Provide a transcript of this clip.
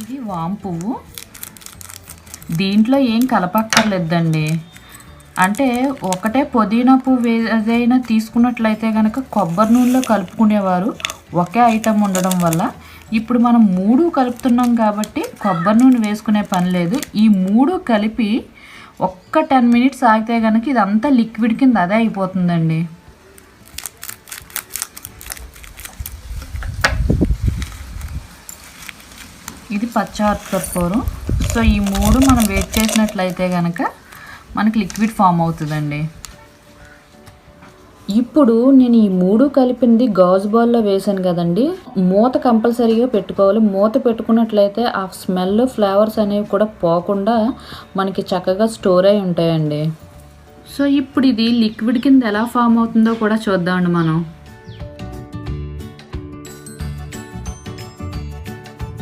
ఇది వామ్ పువ్వు. దీంట్లో ఏం కలపక్కర్లేదండి. అంటే ఒకటే పుదీనా పువ్వు ఏదైనా తీసుకున్నట్లయితే కనుక కొబ్బరి నూనెలో కలుపుకునేవారు ఒకే ఐటెం ఉండడం వల్ల. ఇప్పుడు మనం మూడు కలుపుతున్నాం కాబట్టి కొబ్బరి నూనె వేసుకునే పని లేదు. ఈ మూడు కలిపి ఒక్క టెన్ మినిట్స్ ఆగితే కనుక ఇదంతా లిక్విడ్ కింద అదే అయిపోతుందండి. ఇది పచ్చార్పూరం సో ఈ మూడు మనం వేట్ చేసినట్లయితే కనుక మనకి లిక్విడ్ ఫామ్ అవుతుందండి. ఇప్పుడు నేను ఈ మూడు కలిపింది గాజు బాల్లో వేసాను కదండి. మూత కంపల్సరీగా పెట్టుకోవాలి. మూత పెట్టుకున్నట్లయితే ఆ స్మెల్ ఫ్లేవర్స్ అనేవి కూడా పోకుండా మనకి చక్కగా స్టోర్ అయి ఉంటాయండి. సో ఇప్పుడు ఇది లిక్విడ్ కింద ఎలా ఫామ్ అవుతుందో కూడా చూద్దామండి మనం.